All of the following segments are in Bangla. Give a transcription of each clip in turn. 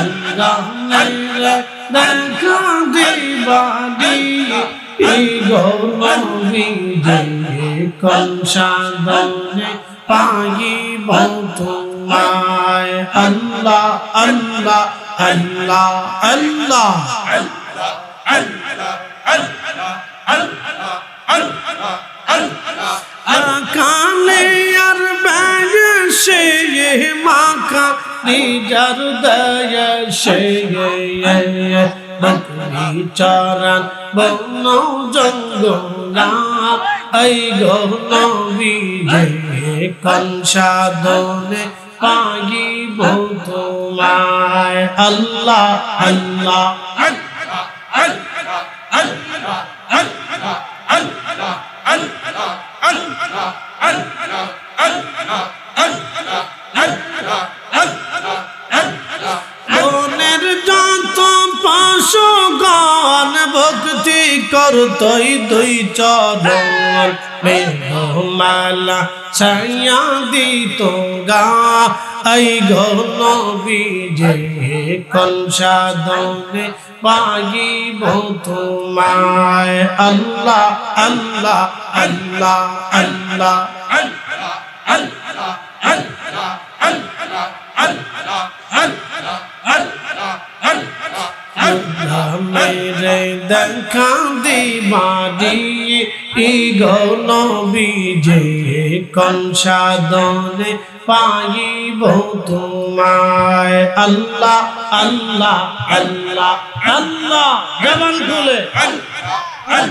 আল্লাহ দেখা দিবানি এই গৌরবী যে কংসাদনে পাইব তোমায় আল্লাহ আল্লাহ আল্লাহ আল্লাহ কানে আর ব্যাগ সে মাকা নিজার দয় বকরি চরণ বন জঙ্গলা এই গৌরবী যে কংসাদনে পাইব তোমায়। আল্লাহ আল্লাহ। মনের ভক্তি করতই দুই চরণ মেঘমালা ছায়া দিত গা এই গৌরবী যে কংসাদনে পাইব তোমায় আল্লাহ আল্লাহ আল্লাহ আল্লাহ মেরে দেখা দিবানি গৌনবী যে কংসাদনে পাইব তোমায় আল্লাহ আল্লাহ আল্লাহ আল্লাহ জবান খুলে এই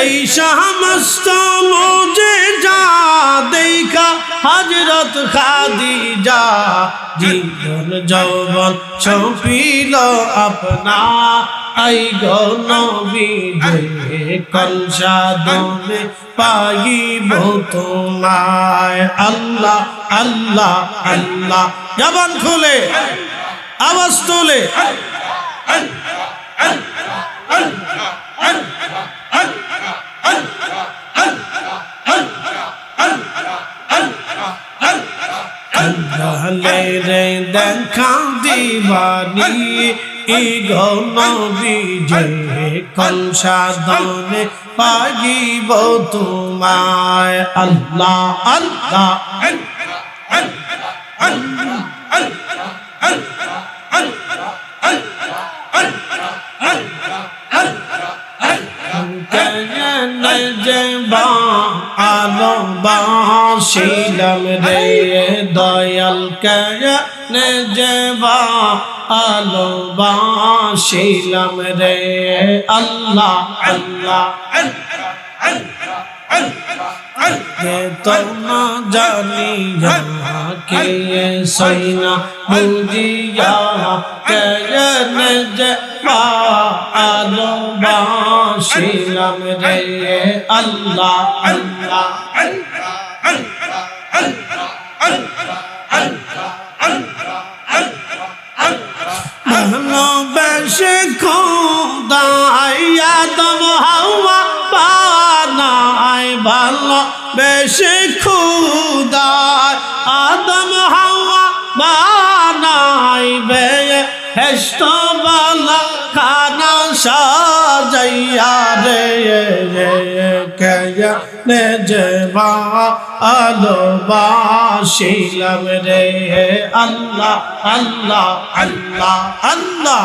এই সমস্ত মজে যা দেখা হজরত খাদিজা। জীবন যৌবন ছপিল আপনা। আই গনবী যে কংসাদনে পাইব তোমায়। আল্লাহ আল্লাহ আল্লাহ। জবান খুলে, আওয়াজ তোলে। কান্দলে রে দেখা দিবানি কংসাদনে পাইব তোমায়? আল্লাহ আল্লাহ কেন আলো বাসিলাম রে দয়াল কে যেবা আলো বাসিলাম আল্লাহ আল্লাহ আল্লাহ। কে তো না জানি কে সৈনা বুঝিয়া কেন যে আলো বাসিলাম রে আল্লাহ আল্লাহ ভালোবেসে খোদাই বানায় ভালোবেসে খোদাই আদম হাওয়া বানায় বে হেষ্ট বালা খানা সাজাইয়া রে কেয়া নে যেবা আলো বাসিলাম রে। আল্লাহ আল্লাহ আল্লাহ আল্লাহ।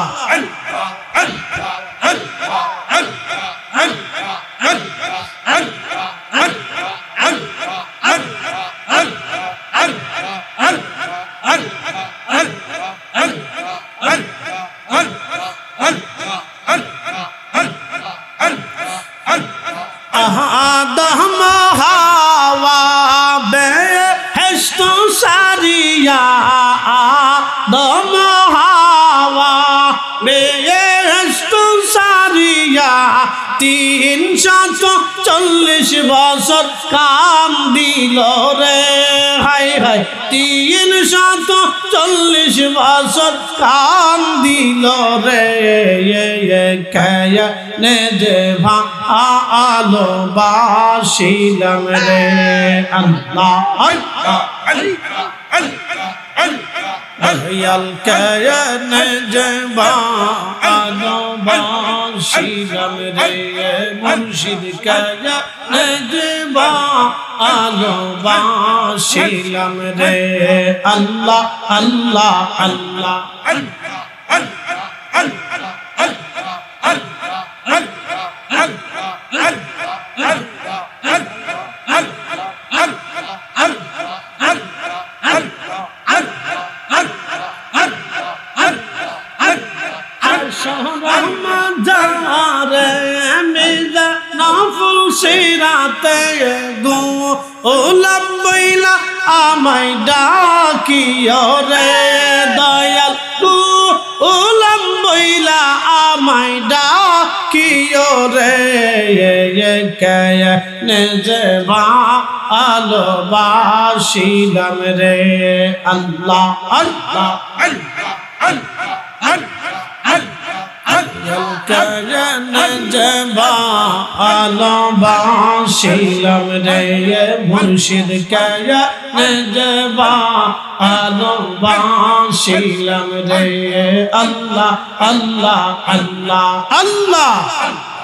তিন শত চল্লিশ বছর কাম দিল রে। হাই হাই তিন শত চল্লিশ বছর কাম দিল রে। নে যে ভালো বাসিলাম রে আল্লাহ আল্লাহ। হইয়াল কেন জবা আলো বাসিলাম রে মুর্শিদ কেন জবা আলো বাসিলাম রে আল্লাহ আল্লাহ আল্লাহ। রহমদারে নফল সিরাতে গো ওলাম বইলা আমায় ডাকিও রে দয়াল গো। ওলাম বইলা আমায় ডাকিও রে যে আলো বাসিলাম রে আল্লাহ আল্লাহ। বা আলবাসিলাম রে মুর্শিদ কেবা আলবাসিলাম রে আল্লাহ আল্লাহ আল্লাহ। আল্লাহ।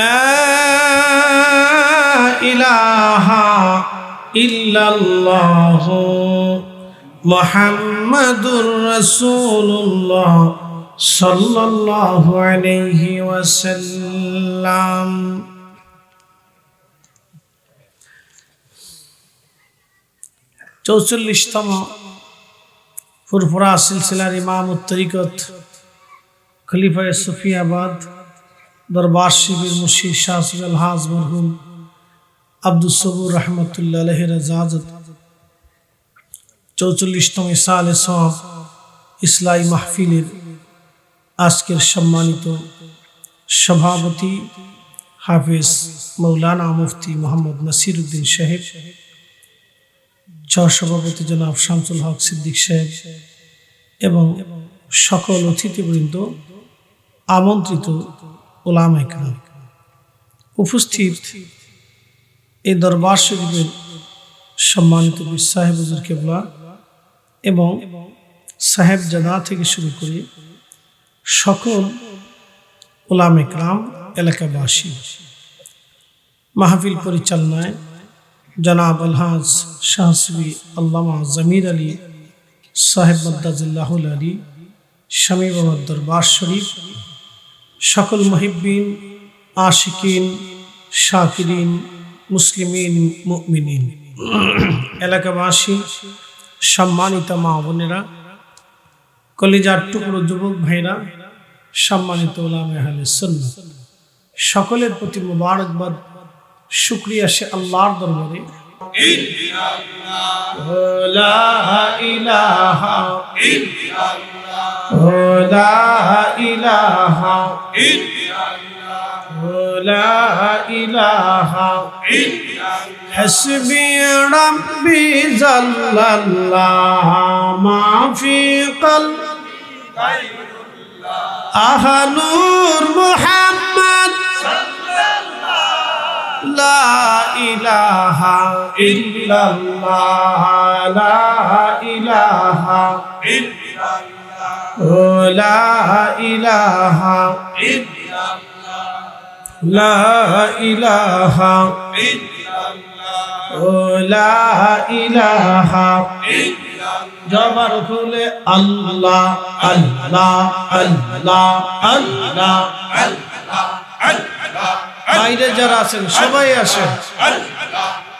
لا إله إلا الله محمد رسول الله صلى الله عليه وسلم. চৌচল্লিশতম ফুরফুরা সিলসিলার ইমাম উত্তরিকত খলিফায় সুফিয়াবাদ দরবার শিবির মুশি শাহ সুজাল হাজ মরহুম আব্দুল সবুর রহমতুল্লাহ রাজাজত। চৌচল্লিশতম সালে সব ইসলাই মাহফিলের আজকের সম্মানিত সভাপতি হাফিজ মৌলানা মুফতি মোহাম্মদ নাসির উদ্দিন সাহেব সভাপতি জনাব শামসুল হক সিদ্দিক সাহেব এবং সকল অতিথিবৃন্দ, আমন্ত্রিত ওলামাইকরাম উপস্থিত এই দরবার শরীফের সম্মানিত সাহেব হুজুর কেবলা এবং সাহেব জাদা থেকে শুরু করে সকল ওলাম একরাম এলাকাবাসী মাহফিল পরিচালনায় জনাব আলহাজ শাহসবি আল্লামা জমির আলী সাহেব মদ্দাজুল্লাহুল আলী শামী বাবার দরবার শরীফ সকল মহিবিন আশিকিন, শাকিরিন, মুসলিমিন, মুমিনিন। এলাকাবাসী, সম্মানিত মা বোনেরা, কলিজার টুকরো যুবক ভাইরা, সম্মানিত সকলের প্রতি মুবারকবাদ, শুক্রিয়া সে আল্লাহর দরবারে। ইলাহা ইলাহা إله إلا الله لا إله إلا الله حسبي ربي جل الله ما في قلبي غير الله أها نور محمد لا إله إلا الله لا إله إلا الله লা ইলাহা লা ইলাহা ও লা ইলাহা জবার খুলে আল্লাহ আল্লাহ আল্লাহ আল্লাহ। বাইরে যারা আছেন, সবাই আসেন।